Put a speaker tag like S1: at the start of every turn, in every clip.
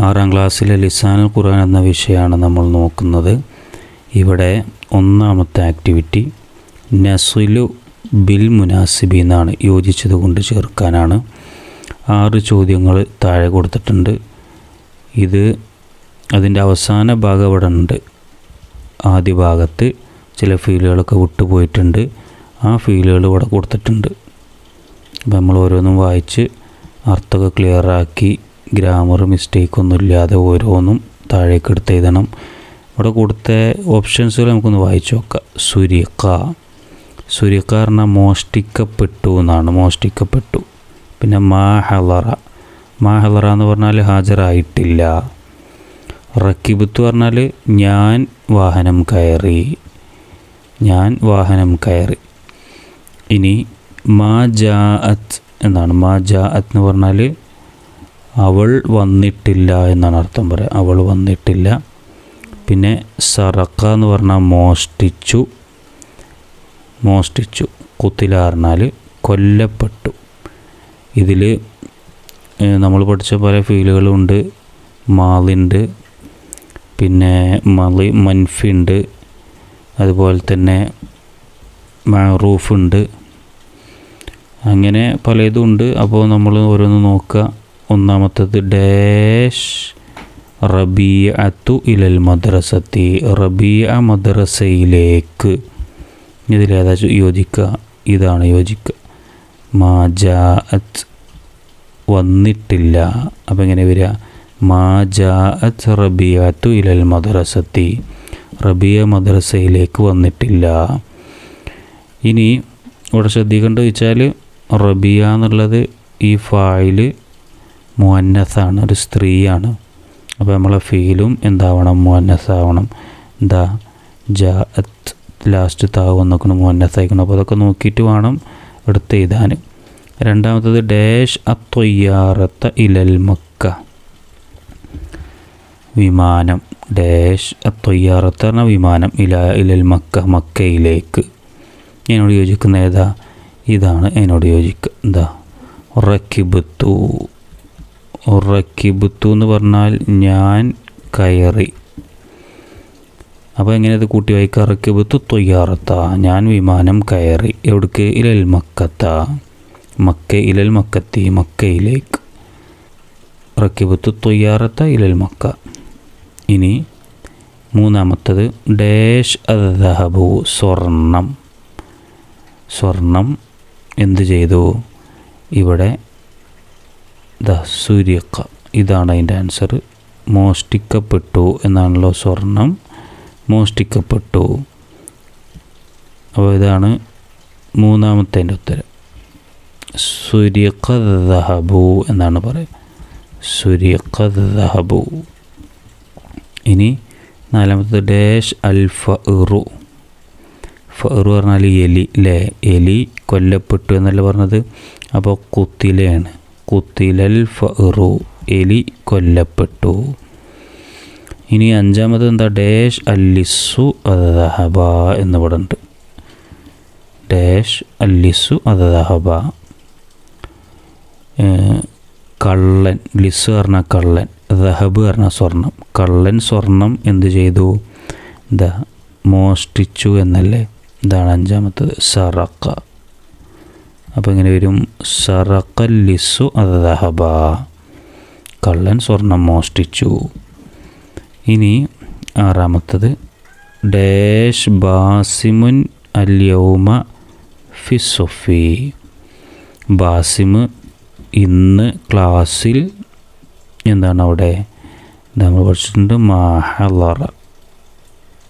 S1: ആറാം ക്ലാസ്സിലെ ലിസാനുൽ ഖുർആൻ എന്ന വിഷയമാണ് നമ്മൾ നോക്കുന്നത്. ഇവിടെ ഒന്നാമത്തെ ആക്ടിവിറ്റി നസുലു ബിൽ മുനാസിബി എന്നാണ് യോജിച്ചത് കൊണ്ട് ചേർക്കാനാണ്. ആറ് ചോദ്യങ്ങൾ താഴെ കൊടുത്തിട്ടുണ്ട്. ഇത് അതിന്റെ അവസാന ഭാഗം ഇവിടെ ഉണ്ട്. ആദ്യ ഭാഗത്ത് ചില ഫീലുകളൊക്കെ വിട്ടുപോയിട്ടുണ്ട്. ആ ഫീലുകൾ ഇവിടെ കൊടുത്തിട്ടുണ്ട്. അപ്പം നമ്മൾ ഓരോന്നും വായിച്ച് അർത്ഥമൊക്കെ ക്ലിയറാക്കി ഗ്രാമർ മിസ്റ്റേക്കൊന്നും ഇല്ലാതെ ഓരോന്നും താഴേക്ക് എടുത്ത് എഴുതണം. ഇവിടെ കൊടുത്ത ഓപ്ഷൻസുകൾ നമുക്കൊന്ന് വായിച്ചു നോക്കാം. സുരിക്ക സുരിക്ക പറഞ്ഞാൽ മോഷ്ടിക്കപ്പെട്ടു എന്നാണ്. മോഷ്ടിക്കപ്പെട്ടു. പിന്നെ മാഹലറ മാഹലറ എന്ന് പറഞ്ഞാൽ ഹാജരായിട്ടില്ല. റക്കിബത്ത് പറഞ്ഞാൽ ഞാൻ വാഹനം കയറി. ഞാൻ വാഹനം കയറി. ഇനി മാ ജാഅത്ത് എന്നാണ്. മാ ജാഅത്ത് എന്ന് പറഞ്ഞാൽ അവൾ വന്നിട്ടില്ല എന്നാണ് അർത്ഥം പറയുക. അവൾ വന്നിട്ടില്ല. പിന്നെ സറക്ക എന്ന് പറഞ്ഞാൽ മോഷ്ടിച്ചു. മോഷ്ടിച്ചു. കുത്തില പറഞ്ഞാൽ കൊല്ലപ്പെട്ടു. ഇതിൽ നമ്മൾ പഠിച്ച പല ഫീലുകളുണ്ട്. മാലിണ്ട് പിന്നെ മളി മൻഫിണ്ട് അതുപോലെ തന്നെ മാറൂഫുണ്ട്. അങ്ങനെ പലതും ഉണ്ട്. അപ്പോൾ നമ്മൾ ഓരോന്ന് നോക്കുക. ഒന്നാമത്തത് ഡാഷ് റബിയത്തു ഇലൽ മദ്രസത്തി റബിയ മദ്രസയിലേക്ക്. ഇതിലേതാ യോജിക്കുക ഇതാണ് യോജിക്കുക. മാജാഅത്ത് വന്നിട്ടില്ല. അപ്പം എങ്ങനെ വരിക? മാജാഅത്ത് റബിയത്തു ഇലൽ മദ്രസത്തി. റബിയ മദ്രസയിലേക്ക് വന്നിട്ടില്ല. ഇനി ഇവിടെ ശ്രദ്ധിക്കേണ്ടത് വെച്ചാൽ റബിയ എന്നുള്ളത് ഈ ഫായിൽ മുഅന്നസാണ് ഒരു സ്ത്രീയാണ്. അപ്പോൾ നമ്മളെ ഫീലും എന്താവണം? മുഅന്നസാവണം. ദ ജാഅത്ത് ലാസ്റ്റ് താവ് എന്നൊക്കെ മുഅന്നസായിക്കണം. അപ്പോൾ അതൊക്കെ നോക്കിയിട്ട് വേണം എടുത്ത് എഴുതാൻ. രണ്ടാമത്തത് ഡാഷ് അത്തൊയ്യാറത്ത ഇലൽ മക്ക. വിമാനം. ഡാഷ് അത്തൊയ്യാറത്ത പറഞ്ഞ വിമാനം. ഇല ഇലൽ മക്ക മക്കയിലേക്ക്. എന്നോട് യോജിക്കുന്ന ഏതാ? ഇതാണ് എന്നോട് യോജിക്കുക എന്താ റക്കിബത്തു റക്കിബത്തു എന്ന് പറഞ്ഞാൽ ഞാൻ കയറി. അപ്പോൾ എങ്ങനെ ഇത് കൂട്ടി വായിക്കുക റക്കിബത്തു തൊയ്യാറത്ത. ഞാൻ വിമാനം കയറി. എവിടേക്ക്? ഇലൽ മക്കത്ത. മക്ക ഇലൽ മക്കത്തി മക്കയിലേക്ക്. റക്കിബത്തു തൊയ്യാറത്ത ഇലൽ മക്ക. ഇനി മൂന്നാമത്തത് ഡേഷ് അദഹബു സ്വർണം. സ്വർണം എന്ത് ചെയ്തു? ഇവിടെ ദ സൂര്യക്ക. ഇതാണ് അതിന്റെ ആൻസർ മോഷ്ടിക്കപ്പെട്ടു എന്നാണല്ലോ സ്വർണം. മോഷ്ടിക്കപ്പെട്ടു. അപ്പോൾ ഇതാണ് മൂന്നാമത്തേന്റെ ഉത്തരം. സൂര്യക്ക ദഹബു എന്നാണ് പറയുക. സൂര്യക്ക ദഹബു. ഇനി നാലാമത്തത് ഡാഷ് അൽ ഫറു ഫറു പറഞ്ഞാൽ എലി അല്ലേ എലി കൊല്ലപ്പെട്ടു എന്നല്ല പറഞ്ഞത്? അപ്പോൾ കുത്തിലയാണ് കുത്തിലൽ ഫറു എലി കൊല്ലപ്പെട്ടു. ഇനി അഞ്ചാമത് എന്താ ഡാഷ് അല്ലിസു അദഹബ എന്ന് ഉണ്ട് ഡാഷ് അല്ലിസു അദഹബ കള്ളൻ ലിസ് പറഞ്ഞ കള്ളൻ ദഹബ് പറഞ്ഞ സ്വർണം. കള്ളൻ സ്വർണം എന്ത് ചെയ്തു? ദ മോഷ്ടിച്ചു എന്നല്ലേ? ഇതാണ് അഞ്ചാമത്തത്. സറക്ക അപ്പോൾ ഇങ്ങനെ വരും. സറക്കല്ലിസു അദഹബ കള്ളൻ സ്വർണം മോഷ്ടിച്ചു. ഇനി ആറാമത്തത്. ഡാഷ് ബാസിമുൻ അല്യൗമ ഫിസൊഫി ബാസിമ് ഇന്ന് ക്ലാസ്സിൽ എന്താണ് അവിടെ? നമ്മൾ പഠിച്ചിട്ടുണ്ട് മാഹലറ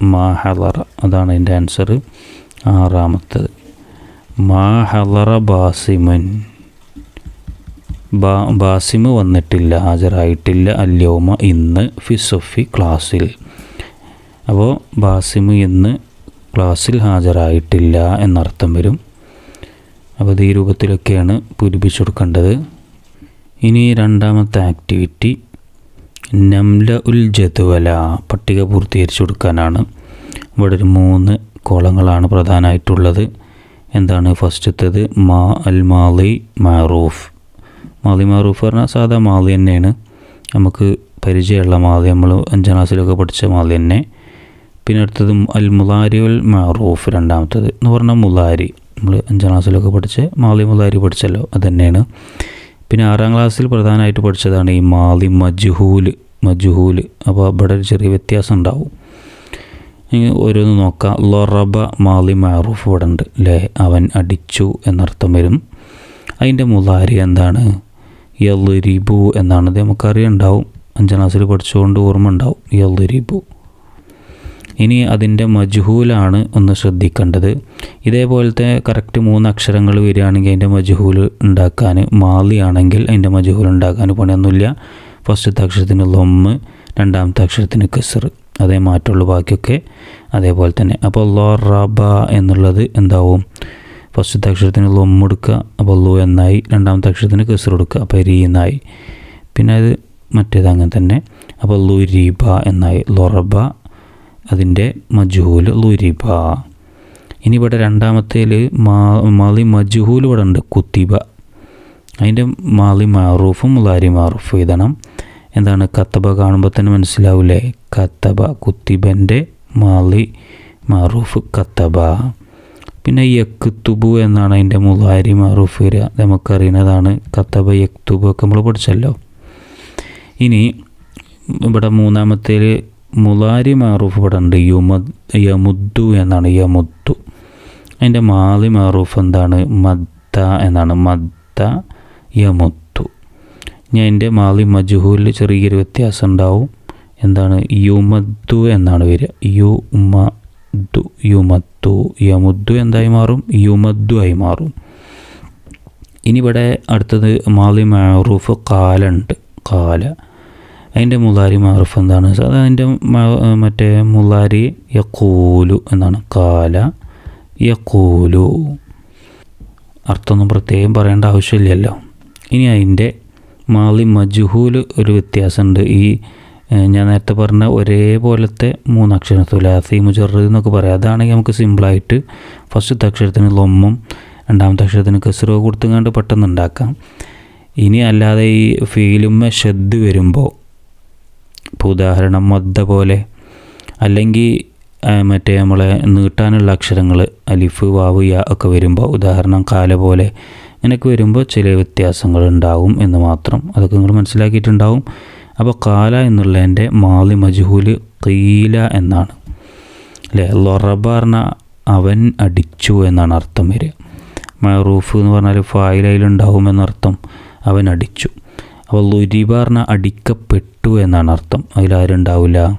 S1: മാഹലറ അതാണ് എന്റെ ആൻസർ ആറാമത്തത്. മാ ഹലറ ബാസിമുൻ. ബാ ബാസിമ് വന്നിട്ടില്ല ഹാജരായിട്ടില്ല. അല്യോമ ഇന്ന് ഫിസൊഫി ക്ലാസ്സിൽ. അപ്പോൾ ബാസിമ ഇന്ന് ക്ലാസ്സിൽ ഹാജരായിട്ടില്ല എന്നർത്ഥം വരും. അപ്പോൾ ഇത് ഈ രൂപത്തിലൊക്കെയാണ് പൂരിപ്പിച്ചു കൊടുക്കേണ്ടത്. ഇനി രണ്ടാമത്തെ ആക്ടിവിറ്റി നംല ഉൽ ജതുവല പട്ടിക പൂർത്തീകരിച്ചു കൊടുക്കാനാണ്. ഇവിടെ ഒരു മൂന്ന് കോളങ്ങളാണ് പ്രധാനമായിട്ടുള്ളത്. എന്താണ് ഫസ്റ്റത്തേത്? മാ അൽ മാലി മാറൂഫ്. മാലി മാറൂഫ് പറഞ്ഞാൽ സാധാ മാലി തന്നെയാണ്. നമുക്ക് പരിചയമുള്ള മാലി നമ്മൾ അഞ്ചാം ക്ലാസ്സിലൊക്കെ പഠിച്ച മാലി തന്നെ. പിന്നെ അടുത്തത് അൽ മുലാരി അൽ മാറൂഫ് രണ്ടാമത്തത്. എന്ന് പറഞ്ഞാൽ മുലാരി. നമ്മൾ അഞ്ചാം ക്ലാസ്സിലൊക്കെ പഠിച്ച മാലി മുലാരി പഠിച്ചല്ലോ അത് തന്നെയാണ്. പിന്നെ ആറാം ക്ലാസ്സിൽ പ്രധാനമായിട്ട് പഠിച്ചതാണ് ഈ മാലി മജ്ഹൂൽ മജ്ഹൂൽ. അപ്പോൾ അവിടെ ഒരു ചെറിയ വ്യത്യാസം ഉണ്ടാവും. ഓരോന്ന് നോക്കാം. ലൊറബ മാലി മാറൂഫ് ഇവിടെ ഉണ്ട് അല്ലേ അവൻ അടിച്ചു എന്നർത്ഥം വരും. അതിന്റെ മുലാരി എന്താണ്? യല്ലുരിബു എന്നാണ്. ഇത് നമുക്കറിയുണ്ടാവും. അഞ്ചാം ക്ലാസ്സിൽ പഠിച്ചുകൊണ്ട് ഓർമ്മ ഉണ്ടാവും യല്ലുരിബു ഇനി അതിന്റെ മജ്ഹൂലാണ് ഒന്ന് ശ്രദ്ധിക്കേണ്ടത്. ഇതേപോലത്തെ കറക്റ്റ് മൂന്ന് അക്ഷരങ്ങൾ വരികയാണെങ്കിൽ അതിന്റെ മജ്ഹൂൽ ഉണ്ടാക്കാൻ മാലി ആണെങ്കിൽ അതിന്റെ മജ്ഹൂൽ ഉണ്ടാക്കാൻ പണിയൊന്നുമില്ല. ഫസ്റ്റത്തെ അക്ഷരത്തിന് ലൊമ്മ് രണ്ടാമത്തെ അക്ഷരത്തിന് കസർ അതേ മാറ്റുള്ള ബാക്കിയൊക്കെ അതേപോലെ തന്നെ. അപ്പോൾ ലോ റബ എന്നുള്ളത് എന്താവും? ഫസ്റ്റത്തെ അക്ഷരത്തിന് ലൊമ്മ എടുക്കുക അപ്പോൾ ലു എന്നായി. രണ്ടാമത്തെ അക്ഷരത്തിന് കസർ കൊടുക്കുക അപ്പോൾ രീ എന്നായി. പിന്നെ അത് മറ്റേത് അങ്ങനെ തന്നെ. അപ്പോൾ ലുരീബ എന്നായി. ലൊറബ അതിന്റെ മജ്ഹൂൽ ലുരിബ ഇനി ഇവിടെ രണ്ടാമത്തേൽ മാ മാലി മജ്ഹൂൽ ഇവിടെ ഉണ്ട്. കുത്തിബ. അതിന്റെ മാലി മാറൂഫും മുലാരി മാറൂഫ് എഴുതണം. എന്താണ് കത്തബ കാണുമ്പോൾ തന്നെ മനസ്സിലാവില്ലേ കത്തബ കുത്തിബന്റെ മാളി മാറൂഫ് കത്തബ. പിന്നെ യക്തുബു എന്നാണ് അതിന്റെ മുലാരി മാറൂഫ് വരിക. നമുക്കറിയുന്നതാണ് കത്തബ യക്തുബു ഒക്കെ നമ്മൾ പഠിച്ചല്ലോ. ഇനി ഇവിടെ മൂന്നാമത്തേൽ മുലാരി മാറൂഫ് ഇവിടെ ഉണ്ട്. യുമദ് യമുദ്ദു എന്നാണ് യമുദ്ദു. അതിന്റെ മാളി മാറൂഫ് എന്താണ്? മദ്ദ എന്നാണ്. മദ്ദ യമുദ്ദു. ഞാൻ എന്റെ മാലി മജുഹൂലിൽ ചെറിയൊരു വ്യത്യാസം ഉണ്ടാവും. എന്താണ്? യുമദ്ദു എന്നാണ് വരിക യു ദു യുമദ്ദു യമുദ്ദു എന്തായി മാറും? യുമദ്ദു ആയി മാറും. ഇനി അടുത്തത് മാലി മാറൂഫ് കാലുണ്ട്. കാല. അതിന്റെ മുലാരി മാറൂഫ് എന്താണ്? അത് അതിന്റെ മറ്റേ മുലാരി യക്കൂലു എന്നാണ്. കാല യക്കൂലു. അർത്ഥമൊന്നും പ്രത്യേകം പറയേണ്ട ആവശ്യമില്ലല്ലോ. ഇനി അതിന്റെ മാലി മജുഹൂൽ ഒരു വ്യത്യാസമുണ്ട്. ഈ ഞാൻ നേരത്തെ പറഞ്ഞ ഒരേപോലത്തെ മൂന്നക്ഷരം തുലാസി മുജറ് എന്നൊക്കെ പറയാം. അതാണെങ്കിൽ നമുക്ക് സിമ്പിളായിട്ട് ഫസ്റ്റത്തെ അക്ഷരത്തിന് ലൊമ്മും രണ്ടാമത്തെ അക്ഷരത്തിന് കസറോ കൊടുത്തുകൊണ്ട് പെട്ടെന്ന് ഉണ്ടാക്കാം. ഇനി അല്ലാതെ ഈ ഫീലുമ്മ ഷെദ് വരുമ്പോൾ ഇപ്പോൾ ഉദാഹരണം മദ്ദ പോലെ അല്ലെങ്കിൽ മറ്റേ നമ്മളെ നീട്ടാനുള്ള അക്ഷരങ്ങൾ അലിഫ് വാവ് യ ഒക്കെ വരുമ്പോൾ ഉദാഹരണം കാല പോലെ അങ്ങനെയൊക്കെ വരുമ്പോൾ ചില വ്യത്യാസങ്ങൾ ഉണ്ടാവും എന്ന് മാത്രം അതൊക്കെ നിങ്ങൾ മനസ്സിലാക്കിയിട്ടുണ്ടാവും. അപ്പോൾ കാല എന്നുള്ളതിന്റെ മാലി മജ്ഹൂൽ കീല എന്നാണ്. അല്ലേ? ലൊറബ പറഞ്ഞാൽ അവൻ അടിച്ചു എന്നാണ് അർത്ഥം വരിക. മറൂഫ് എന്ന് പറഞ്ഞാൽ ഫായിലയിലുണ്ടാവും എന്നർത്ഥം അവൻ അടിച്ചു. അപ്പോൾ ലുരിബ പറഞ്ഞാൽ അടിക്കപ്പെട്ടു എന്നാണ് അർത്ഥം. അതിലാരുണ്ടാവില്ല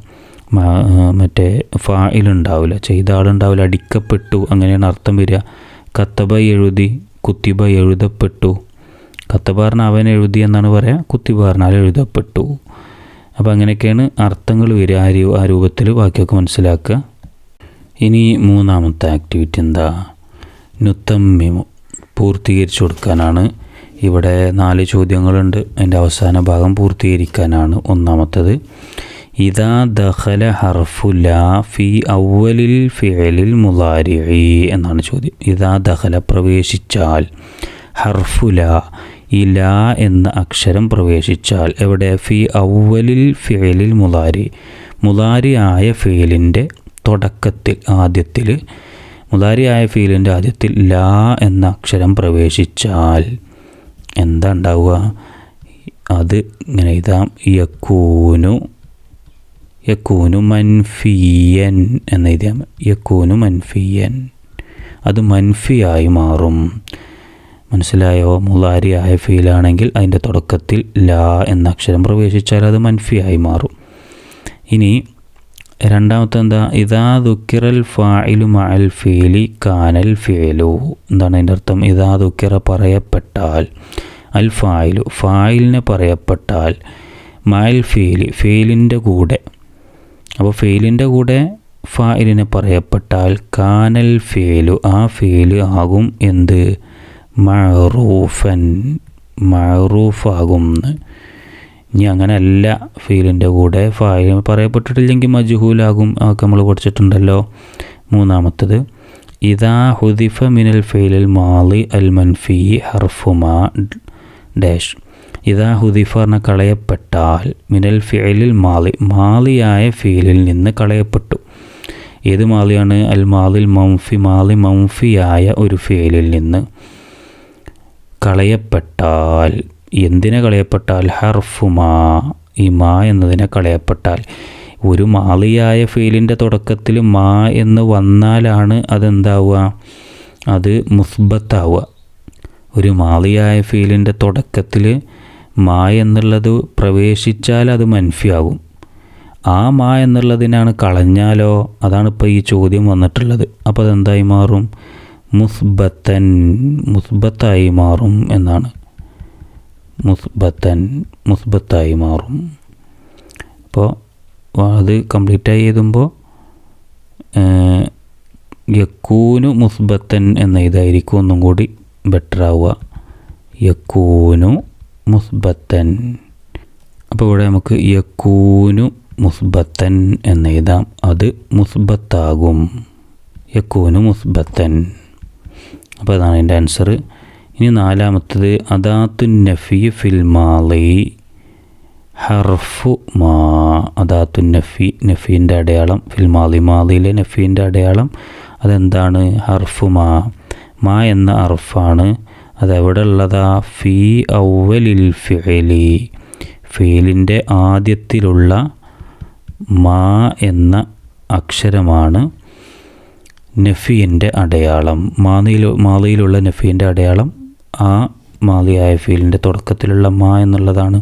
S1: മറ്റേ ഫായിലുണ്ടാവില്ല ചെയ്ത ആളുണ്ടാവില്ല. അടിക്കപ്പെട്ടു. അങ്ങനെയാണ് അർത്ഥം വരിക. കത്തബ എഴുതി കുത്തിബ എഴുതപ്പെട്ടു. കത്ത് പറഞ്ഞ അവൻ എഴുതി എന്നാണ് പറയുക കുത്തിബ പറഞ്ഞാൽ എഴുതപ്പെട്ടു. അപ്പോൾ അങ്ങനെയൊക്കെയാണ് അർത്ഥങ്ങൾ വരിക ആ രൂപത്തിൽ ബാക്കിയൊക്കെ മനസ്സിലാക്കുക. ഇനി മൂന്നാമത്തെ ആക്ടിവിറ്റി എന്താ? നുത്തമ്മിമു പൂർത്തീകരിച്ചു കൊടുക്കാനാണ്. ഇവിടെ നാല് ചോദ്യങ്ങളുണ്ട്. അതിന്റെ അവസാന ഭാഗം പൂർത്തീകരിക്കാനാണ് ഒന്നാമത്തത്. ഇതാ ദഖല ഹർഫു ലാ ഫി അവലിൽ ഫിഹലിൽ മുലാരി എന്നാണ് ചോദ്യം. ഇതാ ദഹല പ്രവേശിച്ചാൽ ഹർഫു ലാ ഈ ലാ എന്ന അക്ഷരം പ്രവേശിച്ചാൽ എവിടെ? ഫി അവലിൽ ഫിഹലിൽ മുലാരി മുലാരി ആയ ഫീലിന്റെ തുടക്കത്തിൽ ആദ്യത്തിൽ മുതാരിയായ ഫീലിന്റെ ആദ്യത്തിൽ ലാ എന്ന അക്ഷരം പ്രവേശിച്ചാൽ എന്താ ഉണ്ടാവുക? അത് ഇങ്ങനെ ഇതാം യക്കൂനു യക്കൂനു മൻഫിയൻ എന്ന് എഴുതിയാൽ യക്കൂനു മൻഫിയൻ. അത് മൻഫിയായി മാറും. മനസ്സിലായോ? മുലാരിയായ ഫീലാണെങ്കിൽ അതിന്റെ തുടക്കത്തിൽ ലാ എന്ന അക്ഷരം പ്രവേശിച്ചാൽ അത് മൻഫിയായി മാറും. ഇനി രണ്ടാമത്തെ എന്താ? ഇതാ ദുക്കിറൽ ഫായിലു മഅൽ ഫീലി കാനൽ ഫീലു. എന്താണ് അതിന്റെ അർത്ഥം? ഇതാ ദുക്കിറ പറയപ്പെട്ടാൽ. അൽ ഫായിലു ഫായിലിനെ പറയപ്പെട്ടാൽ. മഅൽ ഫീലി. ഫീലിന്റെ കൂടെ. അപ്പോൾ ഫെയിലിന്റെ കൂടെ ഫായിലിനെ പറയപ്പെട്ടാൽ കാനൽ ഫെയിലു ആ ഫീൽ ആകും എന്ത്? മഴറൂഫൻ മഴറൂഫാകും ഇനി അങ്ങനെയല്ല ഫീലിന്റെ കൂടെ ഫായിൽ പറയപ്പെട്ടിട്ടില്ലെങ്കിൽ മജുഹൂലാകും അതൊക്കെ നമ്മൾ പഠിച്ചിട്ടുണ്ടല്ലോ. മൂന്നാമത്തത് ഇതാ ഹുദിഫ മിനൽ ഫെയിലിൽ മാളി അൽ മൻഫി ഹർഫുമാ ഡാഷ്. ഇതാ ഹുദിഫ കളയപ്പെട്ടാൽ മിനൽ ഫിയലിൽ മാളി മാളിയായ ഫീലിൽ നിന്ന് കളയപ്പെട്ടു. ഏത് മാലിയാണ്? അൽ മാലിൽ മൗഫി മാലി മൗഫിയായ ഒരു ഫീലിൽ നിന്ന് കളയപ്പെട്ടാൽ. എന്തിനെ കളയപ്പെട്ടാൽ? ഹർഫുമാ ഈ മാ എന്നതിനെ കളയപ്പെട്ടാൽ. ഒരു മാളിയായ ഫീലിന്റെ തുടക്കത്തിൽ മാ എന്ന് വന്നാലാണ് അതെന്താവുക? അത് മുസ്ബത്താവുക. ഒരു മാളിയായ ഫീലിന്റെ തുടക്കത്തിൽ മാ എന്നുള്ളത് പ്രവേശിച്ചാൽ അത് മൻഫിയാവും ആ മാ എന്നുള്ളതിനാണ് കളഞ്ഞാലോ? അതാണ് ഇപ്പോൾ ഈ ചോദ്യം വന്നിട്ടുള്ളത്. അപ്പോൾ അതെന്തായി മാറും? മുസ്ബത്തൻ മുസ്ബത്തായി മാറും എന്നാണ്. മുസ്ബത്തൻ മുസ്ബത്തായി മാറും. അപ്പോൾ അത് കംപ്ലീറ്റായി എഴുതുമ്പോൾ യക്കൂനു മുസ്ബത്തൻ എന്ന ഇതായിരിക്കും ഒന്നും കൂടി ബെറ്റർ ആവുക യക്കൂനു മുസ്ബത്തൻ. അപ്പോൾ ഇവിടെ നമുക്ക് യക്കൂനു മുസ്ബത്തൻ എന്ന് എഴുതാം. അത് മുസ്ബത്താകും. യക്കൂനു മുസ്ബത്തൻ. അപ്പോൾ അതാണ് എന്റെ ആൻസർ ഇനി നാലാമത്തത് അദാത്തു നഫി ഫിൽ മാലി ഹർഫു മാ. അദാത്തു നഫി നഫീന്റെ അടയാളം ഫിൽ മാളി. മാലിയിലെ നഫീന്റെ അടയാളം അതെന്താണ്? ഹർഫു മാ. മാ എന്ന ഹർഫാണ്. അതെവിടെ ഉള്ളതാ ഫീ ഔവലിൽ ഫിഅലി ഫീലിന്റെ ആദ്യത്തിലുള്ള മാ എന്ന അക്ഷരമാണ് നഫീന്റെ അടയാളം. മാതിയിൽ മാതിയിലുള്ള നഫീന്റെ അടയാളം ആ മാതിയായ ഫീലിന്റെ തുടക്കത്തിലുള്ള മാ എന്നുള്ളതാണ്.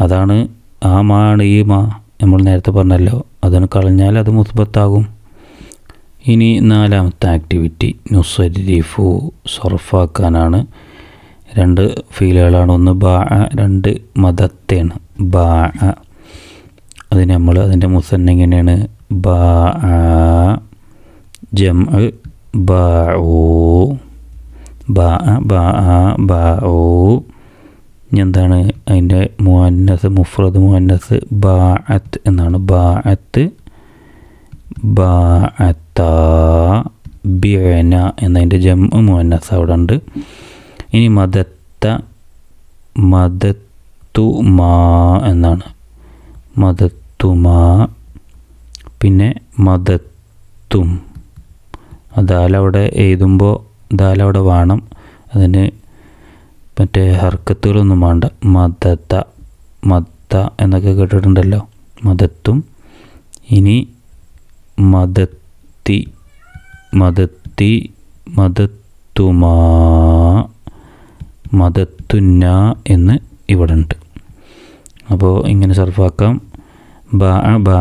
S1: അതാണ് ആ മാ ആണ് ഈ മാ. നമ്മൾ നേരത്തെ പറഞ്ഞല്ലോ അതാണ് കളഞ്ഞാൽ അത് മുസ്ബത്താകും. ഇനി നാലാമത്തെ ആക്ടിവിറ്റി നുസരിഫു സർഫാക്കാനാണ് രണ്ട് ഫീലുകളാണ്. ഒന്ന് ബാ രണ്ട് മതത്തെയാണ് ബാ അതിന് നമ്മൾ അതിന്റെ മുസന്ന എങ്ങനെയാണ്? ബാ ജം ബാ ഓ ബാ ബാ ബാ ഓ എന്താണ്? അതിന്റെ മുഅന്നസ് മുഫ്രദ് മുഹന്നസ് ബാ അത്ത് എന്നാണ്. ബാഅത്ത് ബാഅത്ത എന്നതിന്റെ ജമ്മു മുഅന്നസ് അവിടെ ഉണ്ട് ഇനി മദത്ത മദത്തുമാ എന്നാണ്. മദത്തുമാ പിന്നെ മദത്തും. ദാലവിടെ എഴുതുമ്പോൾ ദാലവിടെ വേണം. അതിന് മറ്റേ ഹർക്കത്തുകളൊന്നും വേണ്ട. മദത്ത മത്ത എന്നൊക്കെ കേട്ടിട്ടുണ്ടല്ലോ. മതത്തും ഇനി മദത്തി മദത്തി മദത്തുമാ മദത്തുന്ന എന്ന് ഇവിടെ ഉണ്ട് അപ്പോൾ ഇങ്ങനെ സർഫാക്കാം. ബാ ബാ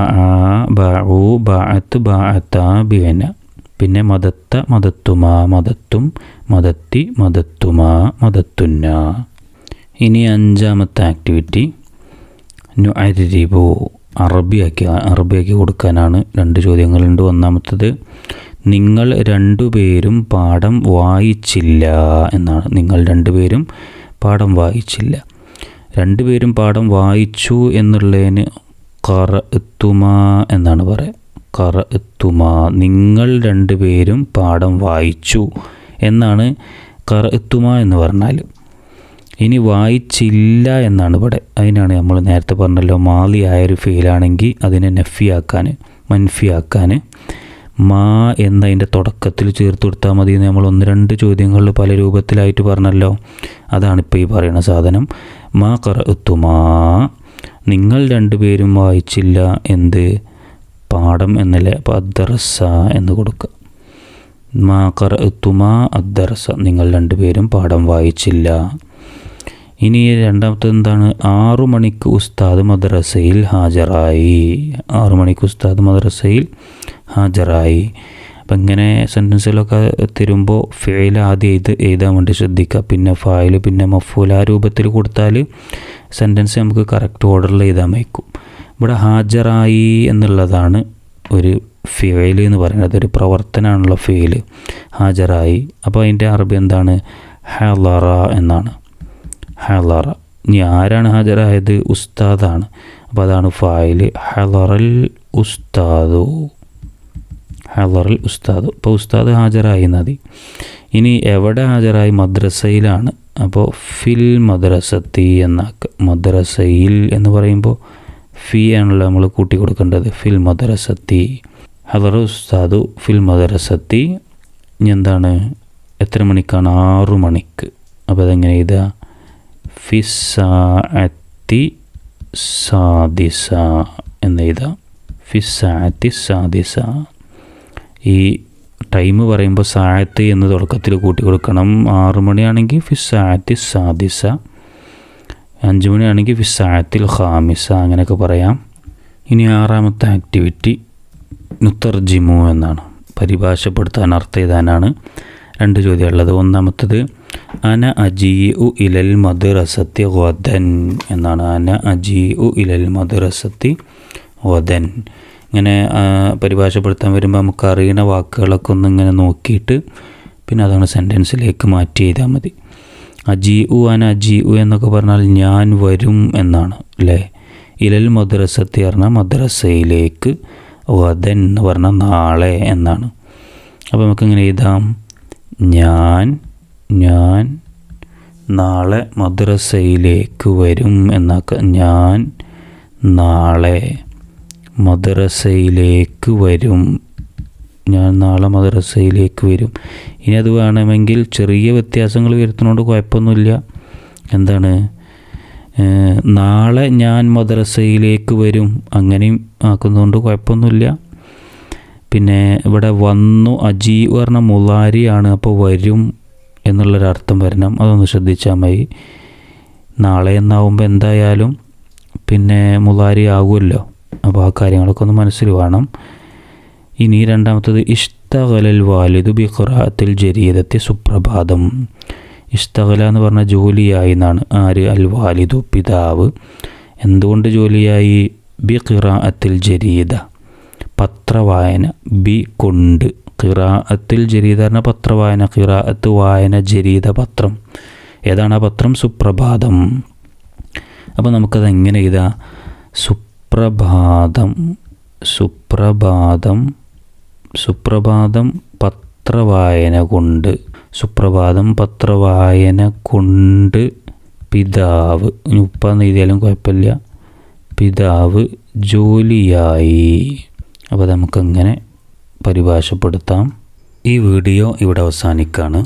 S1: ബാഉ ബാഅത്ത് ബാഅത്ത ബിയന പിന്നെ മദത്ത മദത്തുമാ മദത്തും മദത്തി മദത്തുമാ മദത്തുന്ന. ഇനി അഞ്ചാമത്തെ ആക്ടിവിറ്റി. നു നുഅരിബു അറബിയാക്കി അറബിയാക്കി കൊടുക്കാനാണ് രണ്ട് ചോദ്യങ്ങളുണ്ട്. ഒന്നാമത്തത് നിങ്ങൾ രണ്ടുപേരും പാഠം വായിച്ചില്ല എന്നാണ്. നിങ്ങൾ രണ്ടുപേരും പാഠം വായിച്ചില്ല രണ്ടുപേരും പാഠം വായിച്ചു എന്നുള്ളതിന് കറ എത്തുമ എന്നാണ് പറയുക കറ എത്തുമ നിങ്ങൾ രണ്ടുപേരും പാഠം വായിച്ചു എന്നാണ് കറ എത്തുമ എന്ന് പറഞ്ഞാൽ ഇനി വായിച്ചില്ല എന്നാണ് ഇവിടെ. അതിനാണ് നമ്മൾ നേരത്തെ പറഞ്ഞല്ലോ മാലി ആയൊരു ഫീലാണെങ്കിൽ അതിനെ നഫിയാക്കാൻ മൻഫിയാക്കാൻ. മാ എന്നതിന്റെ തുടക്കത്തിൽ ചേർത്ത് കൊടുത്താൽ മതി എന്ന് നമ്മൾ ഒന്ന് രണ്ട് ചോദ്യങ്ങളിൽ പല രൂപത്തിലായിട്ട് പറഞ്ഞല്ലോ. അതാണിപ്പോൾ ഈ പറയുന്ന സാധനം. മാ കറ എത്തുമാ നിങ്ങൾ രണ്ടുപേരും വായിച്ചില്ല എന്ത്? പാഠം എന്നല്ല? അപ്പോൾ അദ്ദറസ എന്ന് കൊടുക്കുക. മാ കറ എത്തുമാ അദ്ദറസ. നിങ്ങൾ രണ്ടുപേരും പാഠം വായിച്ചില്ല. ഇനി രണ്ടാമത്തെ എന്താണ് ആറു മണിക്ക് ഉസ്താദ് മദ്രസയിൽ ഹാജരായി. ആറു മണിക്ക് ഉസ്താദ് മദ്രസയിൽ ഹാജരായി. അപ്പം ഇങ്ങനെ സെന്റൻസിലൊക്കെ തരുമ്പോൾ ഫെയിൽ ആദ്യം എഴുത് എഴുതാൻ വേണ്ടി ശ്രദ്ധിക്കുക. പിന്നെ ഫായിൽ പിന്നെ മഫൂൽ ആ രൂപത്തിൽ കൊടുത്താൽ സെന്റൻസ് നമുക്ക് കറക്റ്റ് ഓർഡറിൽ എഴുതാൻ വയ്ക്കും. ഇവിടെ ഹാജരായി എന്നുള്ളതാണ് ഒരു ഫെയിൽ എന്ന് പറയുന്നത്. ഒരു പ്രവർത്തനമാണല്ലോ ഫെയിൽ. ഹാജരായി. അപ്പോൾ അതിന്റെ അറബി എന്താണ്? ഹലറ എന്നാണ്. ഹലറ. ഇനി ആരാണ് ഹാജരായത്? ഉസ്താദാണ്. അപ്പോൾ അതാണ് ഫായിൽ ഹലറൽ ഉസ്താദു. ഹലറൽ ഉസ്താദ്. അപ്പോൾ ഉസ്താദ് ഹാജരായി മതി ഇനി എവിടെ ഹാജരായി? മദ്രസയിലാണ്. അപ്പോൾ ഫിൽ മദ്രസത്തി എന്നാക്ക. മദ്രസയിൽ എന്ന് പറയുമ്പോൾ ഫി ആണല്ലോ നമ്മൾ കൂട്ടി കൊടുക്കേണ്ടത്. ഫിൽ മദ്രസത്തി. ഹലറ ഉസ്താദു ഫിൽ മദ്രസത്തി. ഇനി എന്താണ്? എത്ര മണിക്കാണ്? ആറു മണിക്ക്. അപ്പോൾ അതെങ്ങനെ എഴുതുക? ഫിസാഅത്തി സാദിസ എന്ന് എഴുതാം. ഫിസാഅത്തി സാദിസ. ഈ ടൈം പറയുമ്പോൾ സാഴത്ത് എന്ന് തുടക്കത്തിൽ കൂട്ടി കൊടുക്കണം ആറു മണിയാണെങ്കിൽ ഫിസായത്തി സാദിസ. അഞ്ച് മണിയാണെങ്കിൽ ഫിസായത്തിൽ ഖാമിസ അങ്ങനെയൊക്കെ പറയാം. ഇനി ആറാമത്തെ ആക്ടിവിറ്റി നുത്തർജിമു എന്നാണ്. പരിഭാഷപ്പെടുത്താൻ അർത്ഥം എഴുതാനാണ്. രണ്ട് ചോദ്യമുള്ളത്. ഒന്നാമത്തത് അന അജീ ഉ ഇലൽ മദ്റസത്തി വദൻ എന്നാണ്. അന അജീ ഉ ഇലൽ മദ്റസത്തി വദൻ. ഇങ്ങനെ പരിഭാഷപ്പെടുത്താൻ വരുമ്പോൾ നമുക്ക് അറിയുന്ന വാക്കുകളൊക്കെ ഒന്ന് ഇങ്ങനെ നോക്കിയിട്ട് പിന്നെ അതാണ് സെന്റൻസിലേക്ക് മാറ്റി ചെയ്താൽ മതി. അജി ഉ അന അജി ഉ എന്നൊക്കെ പറഞ്ഞാൽ ഞാൻ വരും എന്നാണ് അല്ലേ? ഇലൽ മദ്രസത്തി പറഞ്ഞാൽ മദ്രസയിലേക്ക് വദൻ എന്ന് പറഞ്ഞാൽ നാളെ എന്നാണ്. അപ്പോൾ നമുക്കിങ്ങനെ എഴുതാം. ഞാൻ ഞാൻ നാളെ മദ്രസയിലേക്ക് വരും എന്നൊക്കെ ഞാൻ നാളെ മദ്രസയിലേക്ക് വരും. ഞാൻ നാളെ മദ്രസയിലേക്ക് വരും. ഇനി അത് വേണമെങ്കിൽ ചെറിയ വ്യത്യാസങ്ങൾ വരുത്തുന്നതുകൊണ്ട് കുഴപ്പമൊന്നുമില്ല. എന്താണ്? നാളെ ഞാൻ മദ്രസയിലേക്ക് വരും. അങ്ങനെയും ആക്കുന്നതുകൊണ്ട് കുഴപ്പമൊന്നുമില്ല. പിന്നെ ഇവിടെ വന്നു അജീ പറഞ്ഞ അപ്പോൾ വരും എന്നുള്ളൊരർത്ഥം വരണം. അതൊന്ന് ശ്രദ്ധിച്ചാൽ മതി. നാളെ എന്നാവുമ്പോൾ എന്തായാലും പിന്നെ മുലാരി ആകുമല്ലോ അപ്പോൾ ആ കാര്യങ്ങളൊക്കെ ഒന്ന് മനസ്സിൽ വേണം. ഇനി രണ്ടാമത്തത് ഇഷ്തകലൽ വാലിദു ബി ഖുറാത്തിൽ ജരീദത്തെ സുപ്രഭാതം. ഇഷ്തകല എന്ന് പറഞ്ഞ ജോലിയായി എന്നാണ്. ആര്? അൽ വാലിദു പിതാവ്. എന്തുകൊണ്ട് ജോലിയായി? ബി ഖിറാഅത്തിൽ ജരീദ. പത്രവായന. ബി കൊണ്ട്. ഖിറാഅത്തിൽ ജരീദ പത്രവായന ഖിറാഅത്ത് വായന ജരീദ പത്രം ഏതാണ് ആ പത്രം? സുപ്രഭാതം. അപ്പോൾ നമുക്കത് എങ്ങനെ എഴുതാം? സുപ്രഭാതം സുപ്രഭാതം സുപ്രഭാതം പത്രവായന കൊണ്ട് സുപ്രഭാതം പത്രവായന കൊണ്ട് പിതാവ് ഇനി ഉപ്പാന്ന് എഴുതിയാലും കുഴപ്പമില്ല. പിതാവ് ജോലിയായി. അപ്പോൾ നമുക്കങ്ങനെ പരിഭാഷപ്പെടുത്താം. ഈ വീഡിയോ ഇവിടെ അവസാനിക്കുകയാണ്